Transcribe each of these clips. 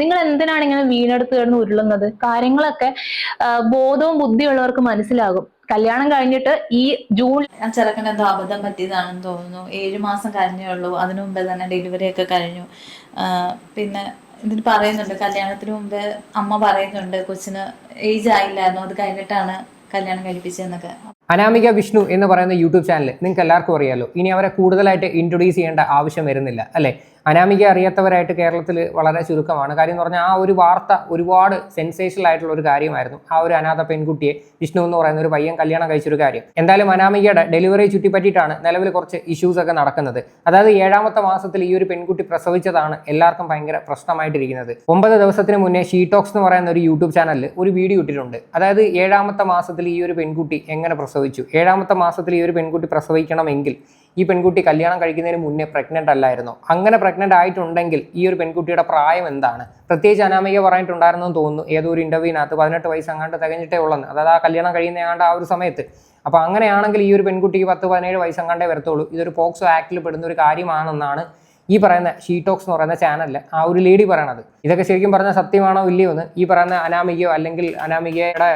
നിങ്ങൾ എന്തിനാണ് ഇങ്ങനെ വീണെടുത്ത് കിടന്ന് ഉരുളുന്നത്? കാര്യങ്ങളൊക്കെ ബോധവും ബുദ്ധിയുള്ളവർക്ക് മനസ്സിലാകും. കല്യാണം കഴിഞ്ഞിട്ട് ഈ ജൂൺ ആ ചെറുക്കന് എന്തോ അബദ്ധം പറ്റിയതാണെന്ന് തോന്നുന്നു. ഏഴ് മാസം കഴിഞ്ഞേ ഉള്ളൂ. അതിനു മുമ്പേ തന്നെ ഡെലിവറി ഒക്കെ കഴിഞ്ഞു. പിന്നെ ഇതിന് പറയുന്നുണ്ട് കല്യാണത്തിന് മുമ്പേ അമ്മ പറയുന്നുണ്ട് കൊച്ചിന് ഏജ് ആയില്ലായിരുന്നു. അത് കഴിഞ്ഞിട്ടാണ് കല്യാണം കഴിപ്പിച്ചതെന്നൊക്കെ. അനാമിക വിഷ്ണു എന്ന് പറയുന്ന യൂട്യൂബ് ചാനൽ നിങ്ങൾക്ക് എല്ലാവർക്കും അറിയാലോ ഇനി അവരെ കൂടുതലായിട്ട് ഇൻട്രൊഡ്യൂസ് ചെയ്യേണ്ട ആവശ്യം വരുന്നില്ല അല്ലേ? അനാമിക അറിയാത്തവരായിട്ട് കേരളത്തിൽ വളരെ ചുരുക്കമാണ്. കാര്യം എന്ന് പറഞ്ഞാൽ ആ ഒരു വാർത്ത ഒരുപാട് സെൻസേഷണൽ ആയിട്ടുള്ള ഒരു കാര്യമായിരുന്നു. ആ ഒരു അനാഥ പെൺകുട്ടിയെ വിഷ്ണു എന്ന് പറയുന്ന ഒരു പയ്യൻ കല്യാണം കഴിച്ചൊരു കാര്യം. എന്തായാലും അനാമികയുടെ ഡെലിവറി ചുറ്റിപ്പറ്റിയിട്ടാണ് നിലവിൽ കുറച്ച് ഇഷ്യൂസ് ഒക്കെ നടക്കുന്നത്. അതായത് ഏഴാമത്തെ മാസത്തിൽ ഈ ഒരു പെൺകുട്ടി പ്രസവിച്ചതാണ് എല്ലാവർക്കും ഭയങ്കര പ്രശ്നമായിട്ടിരിക്കുന്നത്. ഒമ്പത് ദിവസത്തിന് മുന്നേ ഷീടോക്സ് എന്ന് പറയുന്ന ഒരു യൂട്യൂബ് ചാനലിൽ ഒരു വീഡിയോ ഇട്ടിട്ടുണ്ട്. അതായത് ഏഴാമത്തെ മാസത്തിൽ ഈ ഒരു പെൺകുട്ടി എങ്ങനെ പ്രസവിച്ചു? ഏഴാമത്തെ മാസത്തിൽ ഈ ഒരു പെൺകുട്ടി പ്രസവിക്കണമെങ്കിൽ ഈ പെൺകുട്ടി കല്യാണം കഴിക്കുന്നതിന് മുന്നേ പ്രഗ്നന്റ് അല്ലായിരുന്നു. അങ്ങനെ പ്രഗ്നന്റ് ആയിട്ടുണ്ടെങ്കിൽ ഈ ഒരു പെൺകുട്ടിയുടെ പ്രായം എന്താണ്? പ്രത്യേകിച്ച് അനാമിക പറഞ്ഞിട്ടുണ്ടായിരുന്നെന്ന് തോന്നുന്നു. ഏതോ ഒരു ഇന്റർവ്യൂവിനകത്ത് പതിനെട്ട് വയസ്സ് അങ്ങാണ്ട് തികഞ്ഞിട്ടേ ഉള്ളെന്ന്. അതായത് ആ കല്യാണം കഴിയുന്ന ആണ്ട് ആ ഒരു സമയത്ത്. അപ്പോൾ അങ്ങനെയാണെങ്കിൽ ഈ ഒരു പെൺകുട്ടിക്ക് പത്ത് പതിനേഴ് വയസ്സ് അങ്ങാണ്ടേ വരത്തുള്ളൂ. ഇതൊരു പോക്സോ ആക്ടിൽ പെടുന്ന ഒരു കാര്യമാണെന്നാണ് ഈ പറയുന്ന ഷീടോക്സ് എന്ന് പറയുന്ന ചാനലിൽ ആ ഒരു ലേഡി പറയണത്. ഇതൊക്കെ ശരിക്കും പറഞ്ഞാൽ സത്യമാണോ ഇല്ലയോ എന്ന് ഈ പറയുന്ന അനാമികയോ അല്ലെങ്കിൽ അനാമികയുടെ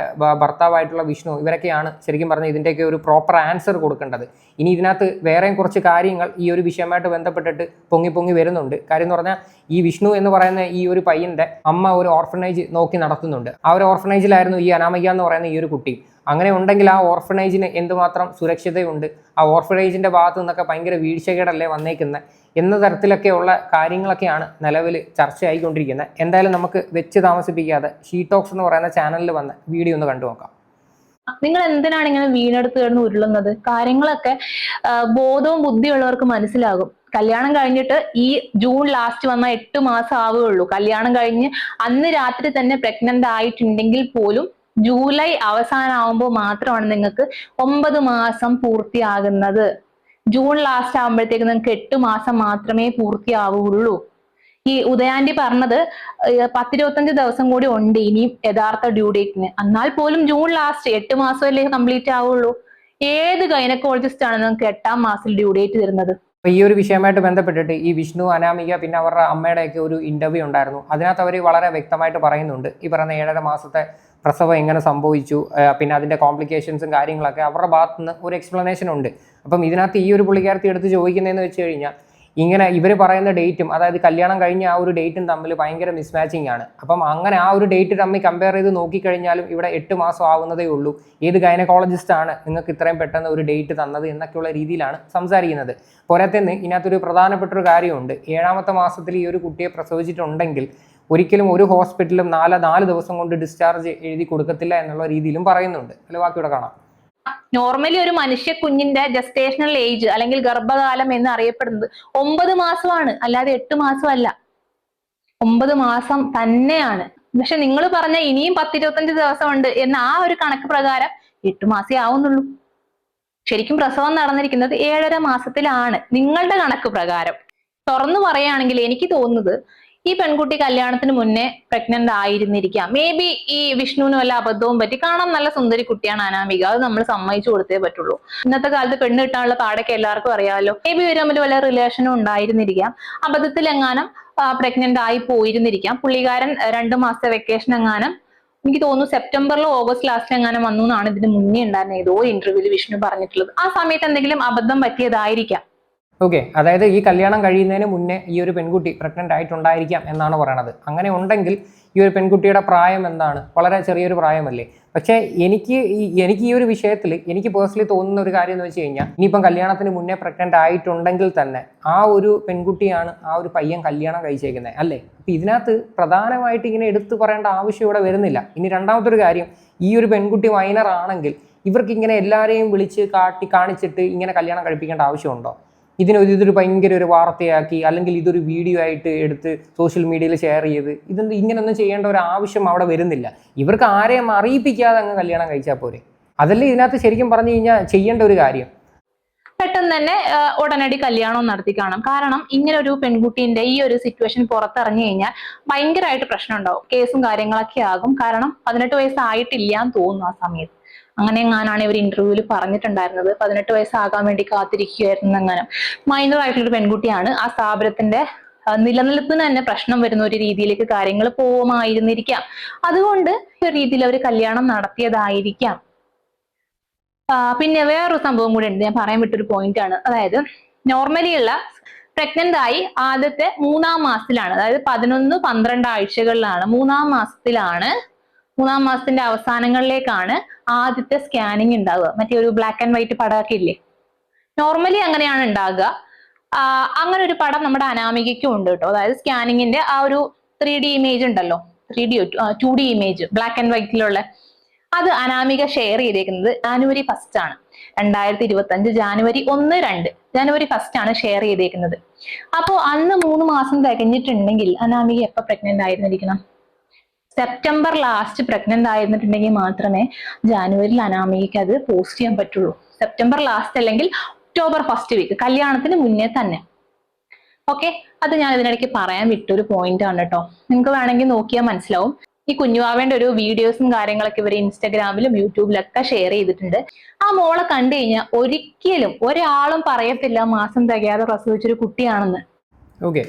ഭർത്താവായിട്ടുള്ള വിഷ്ണു ഇവരൊക്കെയാണ് ശരിക്കും പറഞ്ഞ ഇതിന്റെയൊക്കെ ഒരു പ്രോപ്പർ ആൻസർ കൊടുക്കേണ്ടത്. ഇനി ഇതിനകത്ത് വേറെയും കുറച്ച് കാര്യങ്ങൾ ഈ ഒരു വിഷയമായിട്ട് ബന്ധപ്പെട്ടിട്ട് പൊങ്ങി പൊങ്ങി വരുന്നുണ്ട്. കാര്യം എന്ന് പറഞ്ഞാൽ ഈ വിഷ്ണു എന്ന് പറയുന്ന ഈ ഒരു പയ്യന്റെ അമ്മ ഒരു ഓർഫനേജ് നോക്കി നടത്തുന്നുണ്ട്. ആ ഒരു ഓർഫനേജിലായിരുന്നു ഈ അനാമിക എന്ന് പറയുന്ന ഈ ഒരു കുട്ടി. അങ്ങനെ ഉണ്ടെങ്കിൽ ആ ഓർഫനേജിന് എന്തുമാത്രം സുരക്ഷിതയുണ്ട്? ആ ഓർഫനേജിന്റെ ഭാഗത്തു നിന്നൊക്കെ ഭയങ്കര വീഴ്ചകേടല്ലേ വന്നേക്കുന്നത് എന്ന തരത്തിലൊക്കെയുള്ള കാര്യങ്ങളൊക്കെയാണ് നിലവിൽ ചർച്ചയായിക്കൊണ്ടിരിക്കുന്നത്. എന്തായാലും നമുക്ക് വെച്ച് താമസിപ്പിക്കാതെ ഷീടോക്സ് എന്ന് പറയുന്ന ചാനലിൽ വന്ന വീഡിയോ ഒന്ന് കണ്ടു നോക്കാം. നിങ്ങൾ എന്തിനാണ് ഇങ്ങനെ വീണെടുത്ത് കിടന്ന് ഉരുളുന്നത്? കാര്യങ്ങളൊക്കെ ബോധവും ബുദ്ധിയുള്ളവർക്ക് മനസ്സിലാകും. കല്യാണം കഴിഞ്ഞിട്ട് ഈ ജൂൺ ലാസ്റ്റ് വന്ന എട്ട് മാസം ആവുകയുള്ളൂ. കല്യാണം കഴിഞ്ഞ് അന്ന് രാത്രി തന്നെ പ്രഗ്നന്റ് ആയിട്ടുണ്ടെങ്കിൽ പോലും ജൂലൈ അവസാനം ആവുമ്പോൾ മാത്രമാണ് നിങ്ങൾക്ക് ഒമ്പത് മാസം പൂർത്തിയാകുന്നത്. ജൂൺ ലാസ്റ്റ് ആകുമ്പോഴത്തേക്ക് നിങ്ങൾക്ക് എട്ട് മാസം മാത്രമേ പൂർത്തിയാവുകയുള്ളൂ. ഈ ഉദയാന്റി പറഞ്ഞത് പത്തിരുപത്തഞ്ച് ദിവസം കൂടി ഉണ്ട് ഇനിയും യഥാർത്ഥ ഡ്യൂ ഡേറ്റിന് എന്നാൽ പോലും ജൂൺ ലാസ്റ്റ് എട്ട് മാസമല്ലേ കംപ്ലീറ്റ് ആവുള്ളൂ ഏത് ഗൈനക്കോളജിസ്റ്റ് ആണ് നിങ്ങൾക്ക് എട്ടാം മാസത്തിൽ ഡ്യൂ ഡേറ്റ് തരുന്നത്? ഈ ഒരു വിഷയമായിട്ട് ബന്ധപ്പെട്ടിട്ട് ഈ വിഷ്ണു അനാമിക പിന്നെ അവരുടെ അമ്മയുടെയൊക്കെ ഒരു ഇന്റർവ്യൂ ഉണ്ടായിരുന്നു. അതിനകത്ത് അവർ വളരെ വ്യക്തമായിട്ട് പറയുന്നുണ്ട്. ഈ പറയുന്ന ഏഴര മാസത്തെ പ്രസവം എങ്ങനെ സംഭവിച്ചു പിന്നെ അതിന്റെ കോംപ്ലിക്കേഷൻസും കാര്യങ്ങളൊക്കെ അവരുടെ ഭാഗത്തുനിന്ന് ഒരു എക്സ്പ്ലനേഷൻ ഉണ്ട്. അപ്പം ഇതിനകത്ത് ഈ ഒരു പുള്ളിക്കാരത്തി എടുത്ത് ചോദിക്കുന്നതെന്ന് വെച്ച് കഴിഞ്ഞാൽ ഇങ്ങനെ ഇവർ പറയുന്ന ഡേറ്റും അതായത് കല്യാണം കഴിഞ്ഞ ആ ഒരു ഡേറ്റും തമ്മിൽ ഭയങ്കര മിസ്മാച്ചിങ് ആണ്. അപ്പം അങ്ങനെ ആ ഒരു ഡേറ്റ് തമ്മിൽ കമ്പയർ ചെയ്ത് നോക്കിക്കഴിഞ്ഞാലും ഇവിടെ എട്ട് മാസം ആവുന്നതേ ഉള്ളൂ. ഏത് ഗൈനക്കോളജിസ്റ്റ് ആണ് നിങ്ങൾക്ക് ഇത്രയും പെട്ടെന്ന് ഒരു ഡേറ്റ് തന്നത് എന്നൊക്കെയുള്ള രീതിയിലാണ് സംസാരിക്കുന്നത്. പോരാത്തന്ന് ഇതിനകത്തൊരു പ്രധാനപ്പെട്ട ഒരു കാര്യമുണ്ട്. ഏഴാമത്തെ മാസത്തിൽ ഈ ഒരു കുട്ടിയെ പ്രസവിച്ചിട്ടുണ്ടെങ്കിൽ ഒരിക്കലും ഒരു ഹോസ്പിറ്റലും നാല് നാല് ദിവസം കൊണ്ട് ഡിസ്ചാർജ് എഴുതി കൊടുക്കത്തില്ല എന്നുള്ള രീതിയിലും പറയുന്നുണ്ട്. അല്ല? ബാക്കിയുടെ കാണാം. നോർമലി ഒരു മനുഷ്യ കുഞ്ഞിന്റെ ജസ്റ്റേഷണൽ ഏജ് അല്ലെങ്കിൽ ഗർഭകാലം എന്ന് അറിയപ്പെടുന്നത് ഒമ്പത് മാസമാണ്. അല്ലാതെ എട്ട് മാസമല്ല. ഒമ്പത് മാസം തന്നെയാണ്. പക്ഷെ നിങ്ങൾ പറഞ്ഞ ഇനിയും പത്തിരുപത്തഞ്ച് ദിവസം ഉണ്ട് എന്ന ആ ഒരു കണക്ക് പ്രകാരം എട്ട് മാസേ ആവുന്നുള്ളൂ. ശരിക്കും പ്രസവം നടന്നിരിക്കുന്നത് ഏഴര മാസത്തിലാണ് നിങ്ങളുടെ കണക്ക് പ്രകാരം. തുറന്നു പറയുകയാണെങ്കിൽ എനിക്ക് തോന്നുന്നത് ഈ പെൺകുട്ടി കല്യാണത്തിന് മുന്നേ പ്രഗ്നന്റ് ആയിരുന്നിരിക്കാം. മേ ബി ഈ വിഷ്ണുവിന് വല്ല അബദ്ധവും പറ്റി. കാണാൻ നല്ല സുന്ദരി കുട്ടിയാണ് അനാമിക. അത് നമ്മൾ സമ്മതിച്ചു കൊടുത്തേ പറ്റുള്ളൂ. ഇന്നത്തെ കാലത്ത് പെണ്ണ് കിട്ടാനുള്ള പാടൊക്കെ എല്ലാവർക്കും അറിയാമല്ലോ. മേ ബി ഇവർ വല്ല റിലേഷനും ഉണ്ടായിരുന്നിരിക്കാം. അബദ്ധത്തിൽ എങ്ങാനും പ്രഗ്നന്റ് ആയി പോയിരുന്നിരിക്കാം. പുള്ളിക്കാരൻ രണ്ടു രണ്ട് മാസത്തെ വെക്കേഷൻ എങ്ങാനും എനിക്ക് തോന്നുന്നു സെപ്റ്റംബറിലോ ഓഗസ്റ്റ് ലാസ്റ്റ് എങ്ങാനും വന്നു എന്നാണ് ഇതിന് മുന്നേ ഉണ്ടായിരുന്നത്. ഏതോ ഇന്റർവ്യൂവിൽ വിഷ്ണു പറഞ്ഞിട്ടുള്ളത്. ആ സമയത്ത് എന്തെങ്കിലും അബദ്ധം പറ്റിയതായിരിക്കാം. ഓക്കെ അതായത് ഈ കല്യാണം കഴിയുന്നതിന് മുന്നേ ഈ ഒരു പെൺകുട്ടി പ്രഗ്നന്റ് ആയിട്ടുണ്ടായിരിക്കാം എന്നാണ് പറയണത്. അങ്ങനെ ഉണ്ടെങ്കിൽ ഈ ഒരു പെൺകുട്ടിയുടെ പ്രായം എന്താണ്? വളരെ ചെറിയൊരു പ്രായമല്ലേ? പക്ഷേ എനിക്ക് ഈ എനിക്ക് ഈ ഒരു വിഷയത്തിൽ എനിക്ക് പേഴ്സണലി തോന്നുന്ന ഒരു കാര്യം എന്ന് വെച്ച് കഴിഞ്ഞാൽ ഇനിയിപ്പം കല്യാണത്തിന് മുന്നേ പ്രഗ്നന്റ് ആയിട്ടുണ്ടെങ്കിൽ തന്നെ ആ ഒരു പെൺകുട്ടിയാണ് ആ ഒരു പയ്യൻ കല്യാണം കഴിച്ചേക്കുന്നത് അല്ലേ? അപ്പം ഇതിനകത്ത് പ്രധാനമായിട്ട് ഇങ്ങനെ എടുത്തു പറയേണ്ട ആവശ്യം ഇവിടെ വരുന്നില്ല. ഇനി രണ്ടാമത്തെ ഒരു കാര്യം ഈ ഒരു പെൺകുട്ടി മൈനർ ആണെങ്കിൽ ഇവർക്ക് ഇങ്ങനെ എല്ലാവരെയും വിളിച്ച് കാട്ടി കാണിച്ചിട്ട് ഇങ്ങനെ കല്യാണം കഴിപ്പിക്കേണ്ട ആവശ്യമുണ്ടോ ഇതിനൊരു ഇതൊരു ഭയങ്കര ഒരു വാർത്തയാക്കി അല്ലെങ്കിൽ ഇതൊരു വീഡിയോ ആയിട്ട് എടുത്ത് സോഷ്യൽ മീഡിയയിൽ ഷെയർ ചെയ്ത് ഇതൊന്നും ഇങ്ങനൊന്നും ചെയ്യേണ്ട ഒരു ആവശ്യം അവിടെ വരുന്നില്ല. ഇവർക്ക് ആരെയും അറിയിപ്പിക്കാതെ അങ്ങ് കല്യാണം കഴിച്ചാൽ പോരെ. അതല്ലേ ഇതിനകത്ത് ശരിക്കും പറഞ്ഞു കഴിഞ്ഞാൽ ചെയ്യേണ്ട ഒരു കാര്യം. പെട്ടെന്ന് തന്നെ ഉടനടി കല്യാണം നടത്തി കാണും. കാരണം ഇങ്ങനെ ഒരു പെൺകുട്ടീന്റെ ഈ ഒരു സിറ്റുവേഷൻ പുറത്തിറങ്ങി കഴിഞ്ഞാൽ ഭയങ്കരമായിട്ട് പ്രശ്നം ഉണ്ടാവും. കേസും കാര്യങ്ങളൊക്കെ ആകും. കാരണം പതിനെട്ട് വയസ്സായിട്ടില്ല എന്ന് തോന്നുന്നു ആ സമയത്ത്. അങ്ങനെ എങ്ങാനാണ് ഇവർ ഇന്റർവ്യൂവിൽ പറഞ്ഞിട്ടുണ്ടായിരുന്നത്? പതിനെട്ട് വയസ്സാകാൻ വേണ്ടി കാത്തിരിക്കുകയായിരുന്നു അങ്ങനെ മൈനർ ആയിട്ടുള്ള ഒരു പെൺകുട്ടിയാണ്. ആ സ്ഥാപനത്തിന്റെ നിലനിൽപ്പിന് തന്നെ പ്രശ്നം വരുന്ന ഒരു രീതിയിലേക്ക് കാര്യങ്ങൾ പോവുമായിരുന്നിരിക്കാം അതുകൊണ്ട് ഒരു രീതിയിൽ അവർ കല്യാണം നടത്തിയതായിരിക്കാം. പിന്നെ വേറൊരു സംഭവം കൂടി ഉണ്ട്. ഞാൻ പറയാൻ വിട്ടൊരു പോയിന്റ് ആണ്. അതായത് നോർമലി ഉള്ള പ്രഗ്നന്റ് ആയി ആദ്യത്തെ മൂന്നാം മാസത്തിലാണ്. അതായത് പതിനൊന്ന് പന്ത്രണ്ട് ആഴ്ചകളിലാണ്. മൂന്നാം മാസത്തിലാണ് മൂന്നാം മാസത്തിന്റെ അവസാനങ്ങളിലേക്കാണ് ആദ്യത്തെ സ്കാനിങ് ഉണ്ടാവുക. മറ്റേ ഒരു ബ്ലാക്ക് ആൻഡ് വൈറ്റ് പടമൊക്കെ ഇല്ലേ? നോർമലി അങ്ങനെയാണ് ഉണ്ടാകുക അങ്ങനെ ഒരു പടം നമ്മുടെ അനാമികയ്ക്കും ഉണ്ട് കേട്ടോ. അതായത് സ്കാനിങ്ങിന്റെ ആ ഒരു ത്രീ ഡി ഇമേജ് ഉണ്ടല്ലോ. Three D two D image black and വൈറ്റിലുള്ള അത് അനാമിക ഷെയർ ചെയ്തേക്കുന്നത് ജാനുവരി ഫസ്റ്റ് ആണ്. രണ്ടായിരത്തി ഇരുപത്തി അഞ്ച് ജാനുവരി ഒന്ന് രണ്ട്. ജാനുവരി ഫസ്റ്റ് ആണ് ഷെയർ ചെയ്തേക്കുന്നത്. അപ്പോൾ അന്ന് മൂന്ന് മാസം തികഞ്ഞിട്ടുണ്ടെങ്കിൽ അനാമിക എപ്പോ പ്രഗ്നന്റ് ആയിരുന്നിരിക്കണം? സെപ്റ്റംബർ ലാസ്റ്റ് പ്രഗ്നന്റ് ആയിരുന്നിട്ടുണ്ടെങ്കിൽ മാത്രമേ ജാനുവരിയിൽ അനാമികയ്ക്ക് അത് പോസ്റ്റ് ചെയ്യാൻ പറ്റുള്ളൂ. സെപ്റ്റംബർ ലാസ്റ്റ് അല്ലെങ്കിൽ ഒക്ടോബർ ഫസ്റ്റ് വീക്ക് കല്യാണത്തിന് മുന്നേ തന്നെ. ഓക്കെ അത് ഞാൻ ഇതിനിടയ്ക്ക് പറയാൻ വിട്ടൊരു പോയിന്റ് ആണ് കേട്ടോ. നിങ്ങൾക്ക് വേണമെങ്കിൽ നോക്കിയാൽ മനസ്സിലാവും. ഈ കുഞ്ഞുവാവേണ്ട ഒരു വീഡിയോസും കാര്യങ്ങളൊക്കെ ഇവർ ഇൻസ്റ്റാഗ്രാമിലും യൂട്യൂബിലൊക്കെ ഷെയർ ചെയ്തിട്ടുണ്ട്. ആ മോളെ കണ്ടു കഴിഞ്ഞാൽ ഒരിക്കലും ഒരാളും പറയത്തില്ല മാസം തികയാതെ പ്രസവിച്ചൊരു കുട്ടിയാണെന്ന്. ഓക്കെ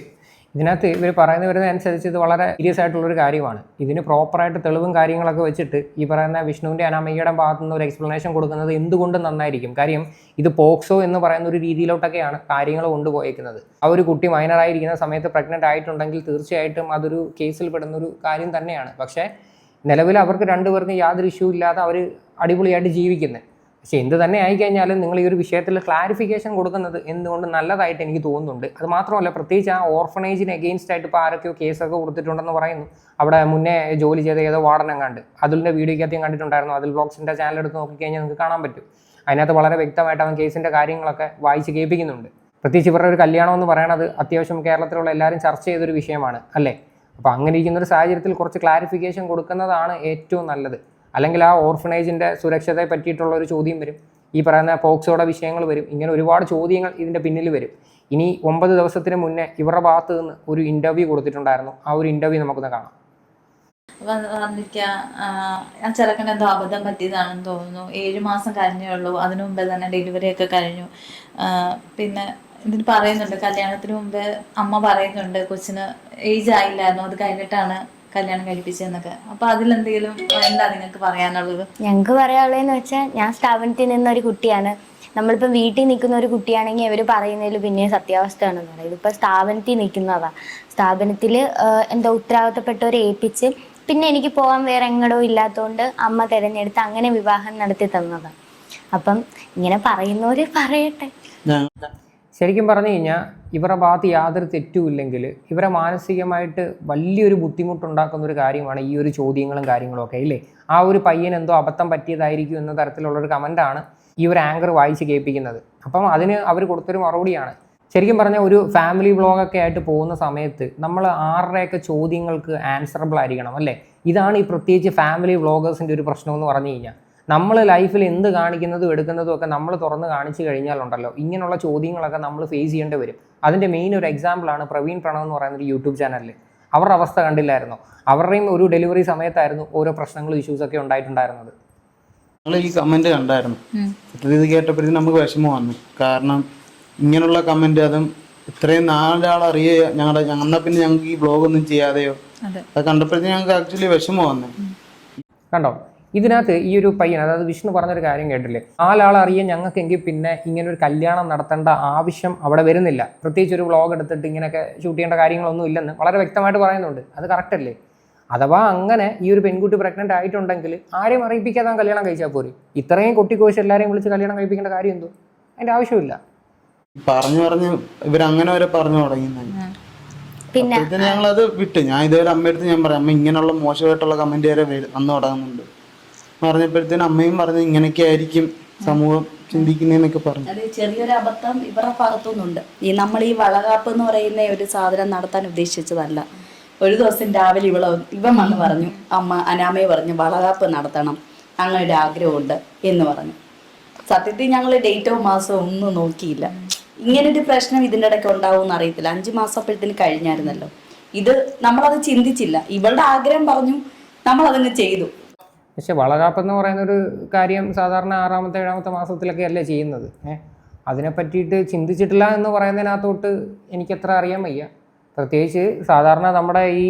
ഇതിനകത്ത് ഇവർ പറയുന്നത് വരുന്നത് അനുസരിച്ച് ഇത് വളരെ സീരിയസ് ആയിട്ടുള്ളൊരു കാര്യമാണ്. ഇതിന് പ്രോപ്പറായിട്ട് തെളിവും കാര്യങ്ങളൊക്കെ വെച്ചിട്ട് ഈ പറയുന്ന വിഷ്ണുവിന്റെ അനാമികയുടെ ഭാഗത്തു നിന്ന് ഒരു എക്സ്പ്ലനേഷൻ കൊടുക്കുന്നത് എന്തുകൊണ്ട് നന്നായിരിക്കും? കാര്യം ഇത് പോക്സോ എന്ന് പറയുന്ന ഒരു രീതിയിലോട്ടൊക്കെയാണ് കാര്യങ്ങൾ കൊണ്ടുപോയേക്കുന്നത്. ആ ഒരു കുട്ടി മൈനറായിരിക്കുന്ന സമയത്ത് പ്രഗ്നന്റ് ആയിട്ടുണ്ടെങ്കിൽ തീർച്ചയായിട്ടും അതൊരു കേസിൽ പെടുന്ന ഒരു കാര്യം തന്നെയാണ്. പക്ഷേ നിലവിൽ അവർക്ക് രണ്ടുപേർക്കും യാതൊരു ഇഷ്യൂ ഇല്ലാതെ അവർ അടിപൊളിയായിട്ട് ജീവിക്കുന്നത് പക്ഷെ എന്ത് തന്നെ ആയിക്കഴിഞ്ഞാലും നിങ്ങൾ ഈ ഒരു വിഷയത്തിൽ ക്ലാരിഫിക്കേഷൻ കൊടുക്കുന്നത് എന്തുകൊണ്ട് നല്ലതായിട്ട് എനിക്ക് തോന്നുന്നുണ്ട്. അത് മാത്രമല്ല പ്രത്യേകിച്ച് ആ ഓർഫനേജിന് എഗെയിൻസ്റ്റ് ആയിട്ട് ഇപ്പോൾ ആരൊക്കെയോ കേസൊക്കെ കൊടുത്തിട്ടുണ്ടെന്ന് പറയുന്നു. അവിടെ മുന്നേ ജോലി ചെയ്ത ഏതോ വാർഡനം കണ്ട് അതിലിന്റെ വീഡിയോയ്ക്കകത്ത് ഞാൻ കണ്ടിട്ടുണ്ടായിരുന്നു അതിൽ ബ്ലോഗ്സിന്റെ ചാനൽ എടുത്ത് നോക്കിക്കഴിഞ്ഞാൽ നിങ്ങൾക്ക് കാണാൻ പറ്റും. അതിനകത്ത് വളരെ വ്യക്തമായിട്ട് അവൻ കേസിന്റെ കാര്യങ്ങളൊക്കെ വായിച്ച് കേൾപ്പിക്കുന്നുണ്ട്. പ്രത്യേകിച്ച് ഇവരുടെ ഒരു കല്യാണം എന്ന് പറയുന്നത് അത്യാവശ്യം കേരളത്തിലുള്ള എല്ലാവരും ചർച്ച ചെയ്തൊരു വിഷയമാണ് അല്ലേ? അപ്പോൾ അങ്ങനെ ഇരിക്കുന്ന ഒരു സാഹചര്യത്തിൽ കുറച്ച് ക്ലാരിഫിക്കേഷൻ കൊടുക്കുന്നതാണ് ഏറ്റവും നല്ലത്. അല്ലെങ്കിൽ ആ ഓർഫനേജിന്റെ സുരക്ഷതയെ പറ്റിയിട്ടുള്ള ഒരു ചോദ്യം വരും. ഈ പറയുന്ന പോക്സോയുടെ വിഷയങ്ങൾ വരും. ഇങ്ങനെ ഒരുപാട് ചോദ്യങ്ങൾ ഇതിന്റെ പിന്നിൽ വരും. ഇനി ഒമ്പത് ദിവസത്തിന് മുന്നേ ഇവരുടെ ഭാഗത്ത് നിന്ന് ഒരു ഇന്റർവ്യൂ കൊടുത്തിട്ടുണ്ടായിരുന്നു. ആ ഒരു ഇന്റർവ്യൂ നമുക്കൊന്ന് കാണാം. ചെറുക്കന് എന്തോ അബദ്ധം പറ്റിയതാണെന്ന് തോന്നുന്നു. ഏഴ് മാസം കഴിഞ്ഞേ ഉള്ളൂ. അതിനു മുമ്പേ തന്നെ ഡെലിവറി ഒക്കെ കഴിഞ്ഞു. പിന്നെ ഇതിന് പറയുന്നുണ്ട് കല്യാണത്തിന് മുമ്പേ അമ്മ പറയുന്നുണ്ട് കൊച്ചിന് ഏജ് ആയില്ലായിരുന്നു. അത് കഴിഞ്ഞിട്ടാണ് കല്യാണം കഴിപ്പിച്ചതെന്നൊക്കെ അപ്പൊ അതിലെന്തെങ്കിലും എന്താ നിങ്ങൾക്ക് പറയാനുള്ളത്? ഞങ്ങൾക്ക് പറയാനുള്ളതെന്ന് വെച്ചാൽ ഞാൻ സ്ഥാപനത്തിൽ നിന്ന ഒരു കുട്ടിയാണ്. നമ്മളിപ്പോൾ വീട്ടിൽ നിൽക്കുന്ന ഒരു കുട്ടിയാണെങ്കിൽ അവർ പറയുന്നതിൽ പിന്നെ സത്യാവസ്ഥയാണെന്ന് പറയും. ഇതിപ്പോൾ സ്ഥാപനത്തിൽ നിൽക്കുന്നതാ. സ്ഥാപനത്തിൽ എന്താ ഉത്തരവാദിത്തപ്പെട്ടവരെ ഏൽപ്പിച്ച് പിന്നെ എനിക്ക് പോകാൻ വേറെ എങ്ങടോ ഇല്ലാത്തതുകൊണ്ട് അമ്മ തിരഞ്ഞെടുത്ത് അങ്ങനെ വിവാഹം നടത്തി തന്നതാണ് അപ്പം ഇങ്ങനെ പറയുന്നവർ പറയട്ടെ. ശരിക്കും പറഞ്ഞു കഴിഞ്ഞാൽ ഇവരുടെ ഭാഗത്ത് യാതൊരു തെറ്റുമില്ലെങ്കിൽ ഇവരെ മാനസികമായിട്ട് വലിയൊരു ബുദ്ധിമുട്ടുണ്ടാക്കുന്ന ഒരു കാര്യമാണ് ഈ ഒരു ചോദ്യങ്ങളും കാര്യങ്ങളും ഒക്കെ ഇല്ലേ? ആ ഒരു പയ്യൻ എന്തോ അബദ്ധം പറ്റിയതായിരിക്കും എന്ന തരത്തിലുള്ളൊരു കമന്റാണ് ഈ ഒരു ആങ്കർ വായിച്ച് കേൾപ്പിക്കുന്നത്. അപ്പം അതിന് അവർ കൊടുത്തൊരു മറുപടിയാണ്. ശരിക്കും പറഞ്ഞാൽ ഒരു ഫാമിലി ബ്ലോഗൊക്കെ ആയിട്ട് പോകുന്ന സമയത്ത് നമ്മൾ ആരുടെയൊക്കെ ചോദ്യങ്ങൾക്ക് ആൻസറബിൾ ആയിരിക്കണം അല്ലേ? ഇതാണ് ഈ പ്രത്യേകിച്ച് ഫാമിലി വ്ളോഗേഴ്സിന്റെ ഒരു പ്രശ്നം എന്ന് പറഞ്ഞു കഴിഞ്ഞാൽ നമ്മൾ ലൈഫിൽ എന്ത് കാണിക്കുന്നതും എടുക്കുന്നതും ഒക്കെ നമ്മൾ തുറന്ന് കാണിച്ചു കഴിഞ്ഞാലുണ്ടല്ലോ. ഇങ്ങനെയുള്ള ചോദ്യങ്ങളൊക്കെ നമ്മൾ ഫേസ് ചെയ്യേണ്ടി വരും. അതിന്റെ മെയിൻ ഒരു എക്സാമ്പിളാണ് പ്രവീൺ പ്രണവ് എന്ന് പറയുന്ന ഒരു യൂട്യൂബ് ചാനലിൽ അവരുടെ അവസ്ഥ കണ്ടില്ലായിരുന്നു? അവരുടെയും ഒരു ഡെലിവറി സമയത്തായിരുന്നു ഓരോ പ്രശ്നങ്ങളും ഇഷ്യൂസ് ഒക്കെ ഉണ്ടായിട്ടുണ്ടായിരുന്നത്. ഞങ്ങൾ ഈ കമന്റ് കണ്ടായിരുന്നു. സത്യത്തിൽ ഇത് കേട്ടപ്പോഴത്തേക്കും നമുക്ക് വിഷമം വന്നു. കാരണം ഇങ്ങനെയുള്ള കമന്റ് അതും ഇത്രയും നാലാൾ അറിയ ഞങ്ങളുടെ എന്നാൽ പിന്നെ ഞങ്ങൾക്ക് ഈ ബ്ലോഗ് ഒന്നും ചെയ്യാതെയോ? അത്. കണ്ടപ്പോഴത്തേക്കും ഞങ്ങൾക്ക് ആക്ച്വലി വിഷമം വന്നു. കണ്ടോ? ഇതിനകത്ത് ഈ ഒരു പയ്യൻ അതായത് വിഷ്ണു പറഞ്ഞൊരു കാര്യം കേട്ടില്ലേ? അറിയാൻ ഞങ്ങൾക്കെങ്കിൽ പിന്നെ ഇങ്ങനെ ഒരു കല്യാണം നടത്തേണ്ട ആവശ്യം അവിടെ വരുന്നില്ല. പ്രത്യേകിച്ച് ഒരു വ്ളോഗ് എടുത്തിട്ട് ഇങ്ങനെയൊക്കെ ഷൂട്ട് ചെയ്യേണ്ട കാര്യങ്ങളൊന്നും ഇല്ലെന്ന് വളരെ വ്യക്തമായിട്ട് പറയുന്നുണ്ട്. അത് കറക്റ്റ് അല്ലേ? അഥവാ അങ്ങനെ ഈ ഒരു പെൺകുട്ടി പ്രഗ്നന്റ് ആയിട്ടുണ്ടെങ്കിൽ ആരെയും അറിയിപ്പിക്കാതെ കല്യാണം കഴിച്ചാൽ പോരെ? ഇത്രയും കൊട്ടിക്കോശ് എല്ലാവരെയും വിളിച്ച് കല്യാണം കഴിപ്പിക്കേണ്ട കാര്യം എന്തോ? അതിന്റെ ആവശ്യമില്ല. പറഞ്ഞു പറഞ്ഞ് ഇവരങ്ങനെ വരെ പറഞ്ഞു തുടങ്ങി പിന്നെ ഞങ്ങളത് വിട്ടു. ഞാൻ ഇതുവരെ അമ്മയടുത്ത് ഞാൻ പറയാം അമ്മ ഇങ്ങനെയുള്ള മോശമായിട്ടുള്ള കമന്റ് വരും- വന്നു തുടങ്ങുന്നുണ്ട്. പറഞ്ഞപ്പോഴത്തേനും അമ്മയും പറഞ്ഞു ഇങ്ങനെയൊക്കെ ആയിരിക്കും സമൂഹം ചിന്തിക്കുന്നതെന്നൊക്കെ പറഞ്ഞു. അത് ചെറിയൊരു അബദ്ധം ഇവരുടെ ഭാഗത്തുനിന്നുണ്ട്. ഈ നമ്മൾ ഈ വളകാപ്പ് എന്ന് പറയുന്ന ഒരു സാധനം നടത്താൻ ഉദ്ദേശിച്ചതല്ല. ഒരു ദിവസം രാവിലെ ഇവൾ ഇവൻ വന്ന് പറഞ്ഞു അമ്മ അനാമയെ പറഞ്ഞു വളകാപ്പ് നടത്തണം ഒരു ആഗ്രഹമുണ്ട് എന്ന് പറഞ്ഞു. സത്യത്തിൽ ഞങ്ങൾ ഡേറ്റോ മാസോ ഒന്നും നോക്കിയില്ല. ഇങ്ങനെ ഒരു പ്രശ്നം ഇതിന്റെ ഇടയ്ക്ക് ഉണ്ടാവും അറിയത്തില്ല. അഞ്ചു മാസം അപ്പോഴത്തേന് കഴിഞ്ഞായിരുന്നല്ലോ. ഇത് നമ്മളത് ചിന്തിച്ചില്ല. ഇവളുടെ ആഗ്രഹം പറഞ്ഞു നമ്മളതങ്ങ് ചെയ്തു. പക്ഷെ വളരാപ്പെന്ന് പറയുന്നൊരു കാര്യം സാധാരണ ആറാമത്തെ ഏഴാമത്തെ മാസത്തിലൊക്കെ അല്ലേ ചെയ്യുന്നത്? ഏഹ്? അതിനെ പറ്റിയിട്ട് ചിന്തിച്ചിട്ടില്ല എന്ന് പറയുന്നതിനകത്തോട്ട് എനിക്കത്ര അറിയാൻ വയ്യ. പ്രത്യേകിച്ച് സാധാരണ നമ്മുടെ ഈ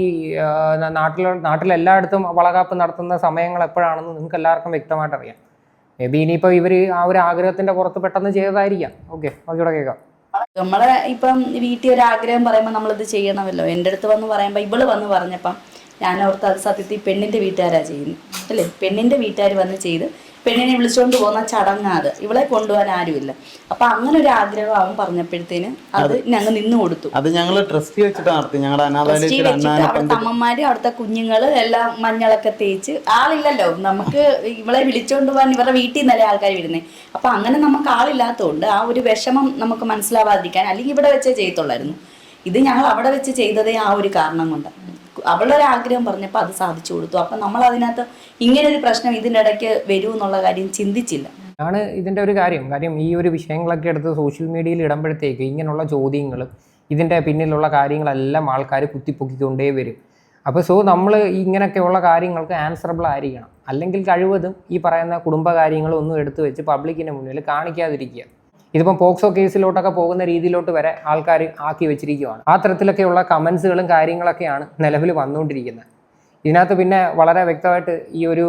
നാട്ടിൽ നാട്ടിലെല്ലായിടത്തും വളകാപ്പ് നടത്തുന്ന സമയങ്ങൾ എപ്പോഴാണെന്ന് നിങ്ങൾക്ക് എല്ലാവർക്കും വ്യക്തമായിട്ട് അറിയാം. മേ ബി ഇനിയിപ്പോൾ ഇവർ ആ ഒരു ആഗ്രഹത്തിന്റെ പുറത്ത് പെട്ടെന്ന് ചെയ്തതായിരിക്കാം. ഓക്കെ ബാക്കിയൂടെ കേൾക്കാം. നമ്മളെ ഇപ്പം വീട്ടിൽ ഒരു ആഗ്രഹം പറയുമ്പോൾ നമ്മളിത് ചെയ്യണമല്ലോ. എന്റെ അടുത്ത് വന്ന് പറയുമ്പോൾ ഇവൾ വന്ന് പറഞ്ഞപ്പം ഞാൻ ഓർത്ത് അത് സത്യത്തിൽ പെണ്ണിന്റെ വീട്ടുകാരാ ചെയ്യുന്നത്. അല്ലേ? പെണ്ണിന്റെ വീട്ടുകാർ വന്ന് ചെയ്ത് പെണ്ണിനെ വിളിച്ചുകൊണ്ട് പോകുന്ന ചടങ്ങാ അത്. ഇവളെ കൊണ്ടുപോകാൻ ആരുമില്ല. അപ്പൊ അങ്ങനെ ഒരു ആഗ്രഹം അവൻ പറഞ്ഞപ്പോഴത്തേന് അത് ഞങ്ങൾ നിന്ന് കൊടുത്തു. അത് ഞങ്ങൾ ട്രസ്റ്റ് വെച്ചിട്ട് നടത്തി. ഞങ്ങളുടെ അവിടുത്തെ അമ്മമാര് അവിടുത്തെ കുഞ്ഞുങ്ങൾ എല്ലാം മഞ്ഞളൊക്കെ തേച്ച് ആളില്ലല്ലോ. നമുക്ക് ഇവളെ വിളിച്ചോണ്ട് പോകാൻ ഇവരുടെ വീട്ടിൽ നിന്നല്ലേ ആൾക്കാർ വരുന്നത് അപ്പൊ അങ്ങനെ നമുക്ക് ആളില്ലാത്തതുകൊണ്ട് ആ ഒരു വിഷമം നമുക്ക് മനസ്സിലാവാതിരിക്കാൻ അല്ലെങ്കിൽ ഇവിടെ വെച്ചേ ചെയ്യത്തുള്ളായിരുന്നു. ഇത് ഞങ്ങൾ അവിടെ വെച്ച് ചെയ്തതേ ആ ഒരു കാരണം കൊണ്ട് അവളുടെ ഒരു ആഗ്രഹം പറഞ്ഞപ്പോൾ അത് സാധിച്ചു കൊടുത്തു. അപ്പം നമ്മൾ അതിനകത്ത് ഇങ്ങനെ ഒരു പ്രശ്നം ഇതിന്റെ ഇടയ്ക്ക് വരൂ എന്നുള്ള കാര്യം ചിന്തിച്ചില്ല. ആണ് ഇതിന്റെ ഒരു കാര്യം. കാര്യം ഈ ഒരു വിഷയങ്ങളൊക്കെ എടുത്ത് സോഷ്യൽ മീഡിയയിൽ ഇടുമ്പോഴത്തേക്ക് ഇങ്ങനെയുള്ള ചോദ്യങ്ങൾ ഇതിന്റെ പിന്നിലുള്ള കാര്യങ്ങളെല്ലാം ആൾക്കാർ കുത്തിപ്പൊക്കിക്കൊണ്ടേ വരും. അപ്പോൾ സോ നമ്മൾ ഇങ്ങനെയൊക്കെയുള്ള കാര്യങ്ങൾക്ക് ആൻസറബിൾ ആയിരിക്കണം. അല്ലെങ്കിൽ കഴിവതും ഈ പറയുന്ന കുടുംബകാര്യങ്ങളൊന്നും എടുത്തു വെച്ച് പബ്ലിക്കിന്റെ മുന്നിൽ കാണിക്കാതിരിക്കുക. ഇതിപ്പം പോക്സോ കേസിലോട്ടൊക്കെ പോകുന്ന രീതിയിലോട്ട് വരെ ആൾക്കാർ ആക്കി വെച്ചിരിക്കുകയാണ് ആ തരത്തിലൊക്കെയുള്ള കമൻസുകളും കാര്യങ്ങളൊക്കെയാണ് നിലവിൽ വന്നുകൊണ്ടിരിക്കുന്നത്. ഇതിനകത്ത് പിന്നെ വളരെ വ്യക്തമായിട്ട് ഈ ഒരു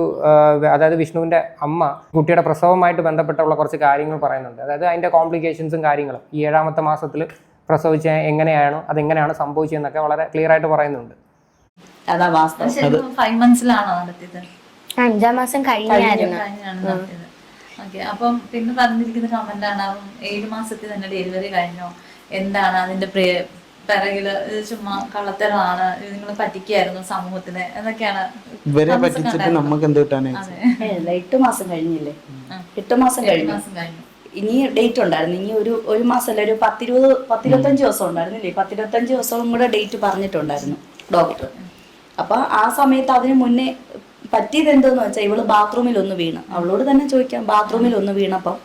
അതായത് വിഷ്ണുവിന്റെ അമ്മ കുട്ടിയുടെ പ്രസവമായിട്ട് ബന്ധപ്പെട്ടുള്ള കുറച്ച് കാര്യങ്ങൾ പറയുന്നുണ്ട്. അതായത് അതിന്റെ കോംപ്ലിക്കേഷൻസും കാര്യങ്ങളും. ഈ ഏഴാമത്തെ മാസത്തിൽ പ്രസവിച്ച എങ്ങനെയാണ് അതെങ്ങനെയാണ് സംഭവിച്ചതെന്നൊക്കെ വളരെ ക്ലിയർ ആയിട്ട് പറയുന്നുണ്ട്. അതാ വാസ്തവം. ശരിക്കും ഫൈവ് മന്ത്സിലാണോ നടത്തിയത്? അഞ്ചാം മാസം കഴിഞ്ഞായിരുന്നു. ഓക്കെ അപ്പം പിന്നെ പറഞ്ഞിരിക്കുന്ന കമന്റ് ആണ് അപ്പം ഏഴ് മാസത്തിൽ തന്നെ ഡെലിവറി കഴിഞ്ഞോ? എന്താണ് അതിന്റെ പ്രിയ- പിറകിൽ ചുമ്മാ കള്ളത്തരമാണ് നിങ്ങൾ പറ്റിക്കായിരുന്നു സമൂഹത്തിന് എന്നൊക്കെയാണ് ഇവരെ പറ്റിച്ചിട്ട് നമുക്ക് എന്ത് കിട്ടാനേ എട്ട് മാസം കഴിഞ്ഞില്ലേ. എട്ട് മാസം കഴിഞ്ഞു. മാസം കഴിഞ്ഞു. ഇനി ഡേറ്റ് ഉണ്ടായിരുന്നു. ഇനി ഒരു ഒരു മാസമല്ല ഒരു പത്തിരുപത് പത്തിരുപത്തഞ്ച് ദിവസം ഉണ്ടായിരുന്നില്ലേ പത്തിരുപത്തഞ്ച് ദിവസവും കൂടെ ഡേറ്റ് പറഞ്ഞിട്ടുണ്ടായിരുന്നു ഡോക്ടർ. അപ്പൊ ആ സമയത്ത് അതിന് മുന്നേ പറ്റിയത് എന്തോന്ന് വെച്ചാൽ ഇവൾ ബാത്റൂമിൽ ഒന്ന് വീണ്. അവളോട് തന്നെ ചോദിക്കാം ബാത്റൂമിൽ ഒന്ന് വീണപ്പം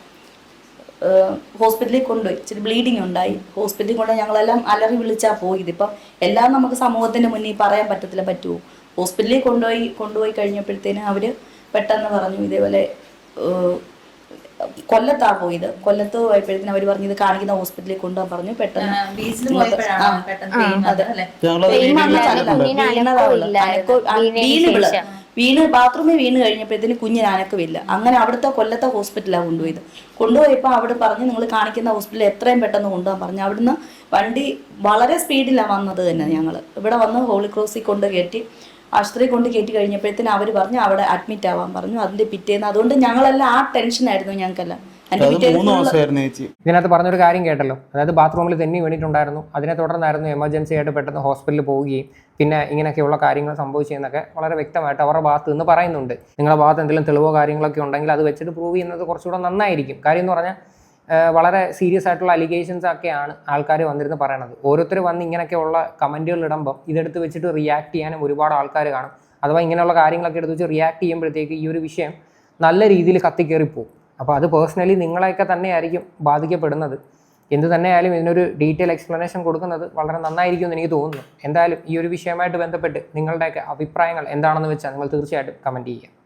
ഏഹ്, ഹോസ്പിറ്റലിൽ കൊണ്ടുപോയി. ഇച്ചിരി ബ്ലീഡിങ് ഉണ്ടായി. ഹോസ്പിറ്റലിൽ കൊണ്ട് ഞങ്ങളെല്ലാം അലറി വിളിച്ചാൽ പോയി ഇതിപ്പം എല്ലാം നമുക്ക് സമൂഹത്തിന്റെ മുന്നിൽ പറയാൻ പറ്റത്തില്ല പറ്റുമോ ഹോസ്പിറ്റലിൽ കൊണ്ടുപോയി കൊണ്ടുപോയി കഴിഞ്ഞപ്പോഴത്തേന് അവർ പെട്ടെന്ന് പറഞ്ഞു ഇതേപോലെ കൊല്ലത്താ പോയത്. കൊല്ലത്ത് പോയപ്പോഴത്തേന് അവർ പറഞ്ഞു ഇത് കാണിക്കുന്ന ഹോസ്പിറ്റലിൽ കൊണ്ടുപോകാൻ പറഞ്ഞു. പെട്ടെന്ന് വീണ്. വീണ് ബാത്റൂമിൽ വീണ് കഴിഞ്ഞപ്പോഴത്തേന് കുഞ്ഞിന് അനക്കമില്ല അങ്ങനെ അവിടുത്തെ കൊല്ലത്തെ ഹോസ്പിറ്റലാണ് കൊണ്ടുപോയത്. കൊണ്ടുപോയപ്പോൾ അവിടെ പറഞ്ഞ് നിങ്ങൾ കാണിക്കുന്ന ഹോസ്പിറ്റലിൽ എത്രയും പെട്ടെന്ന് കൊണ്ടുപോകാൻ പറഞ്ഞു അവിടുന്ന് വണ്ടി വളരെ സ്പീഡിലാണ് വന്നത് തന്നെ ഞങ്ങൾ ഇവിടെ വന്ന് ഹോളി ക്രോസിൽ കൊണ്ട് കയറ്റി ആശുപത്രി കൊണ്ട് കയറ്റി കഴിഞ്ഞപ്പോഴത്തേന് അവർ പറഞ്ഞു അവിടെ അഡ്മിറ്റ് ആവാൻ പറഞ്ഞു. അതിന്റെ പിറ്റേന്ന്. അതുകൊണ്ട് ഞങ്ങളെല്ലാം ആ ടെൻഷനായിരുന്നു ഞങ്ങൾക്കെല്ലാം. ഇതിനകത്ത് പറഞ്ഞൊരു കാര്യം കേട്ടല്ലോ. അതായത് ബാത്റൂമിൽ തന്നെ വീണിട്ടുണ്ടായിരുന്നു. അതിനെ തുടർന്നായിരുന്നു എമർജൻസി ആയിട്ട് പെട്ടെന്ന് ഹോസ്പിറ്റലിൽ പോവുകയും പിന്നെ ഇങ്ങനെയൊക്കെയുള്ള കാര്യങ്ങൾ സംഭവിച്ചെന്നൊക്കെ വളരെ വ്യക്തമായിട്ട് അവരുടെ ഭാഗത്ത് നിന്ന് പറയുന്നുണ്ട്. നിങ്ങളുടെ ഭാഗത്ത് എന്തെങ്കിലും തെളിവോ കാര്യങ്ങളൊക്കെ ഉണ്ടെങ്കിൽ അത് വെച്ചിട്ട് പ്രൂവ് ചെയ്യുന്നത് കുറച്ചുകൂടെ നന്നായിരിക്കും. കാര്യം എന്ന് പറഞ്ഞാൽ വളരെ സീരിയസ് ആയിട്ടുള്ള അലിഗേഷൻസ് ഒക്കെയാണ് ആൾക്കാർ വന്നിരുന്ന് പറയണത്. ഓരോരുത്തർ വന്ന് ഇങ്ങനെയൊക്കെയുള്ള കമന്റുകൾ ഇടുമ്പം ഇതെടുത്ത് വെച്ചിട്ട് റിയാക്ട് ചെയ്യാനും ഒരുപാട് ആൾക്കാർ കാണും. അഥവാ ഇങ്ങനെയുള്ള കാര്യങ്ങളൊക്കെ എടുത്ത് വെച്ച് റിയാക്ട് ചെയ്യുമ്പോഴത്തേക്ക് ഈ ഒരു വിഷയം നല്ല രീതിയിൽ കത്തിക്കേറിപ്പോവും. അപ്പോൾ അത് പേഴ്സണലി നിങ്ങളെയൊക്കെ തന്നെയായിരിക്കും ബാധിക്കപ്പെടുന്നത്. എന്ത് തന്നെയായാലും ഇതിനൊരു ഡീറ്റെയിൽ എക്സ്പ്ലനേഷൻ കൊടുക്കുന്നത് വളരെ നന്നായിരിക്കും എന്ന് എനിക്ക് തോന്നുന്നു. എന്തായാലും ഈ ഒരു വിഷയമായിട്ട് ബന്ധപ്പെട്ട് നിങ്ങളുടെയൊക്കെ അഭിപ്രായങ്ങൾ എന്താണെന്ന് വെച്ചാൽ നിങ്ങൾ തീർച്ചയായിട്ടും കമന്റ് ചെയ്യുക.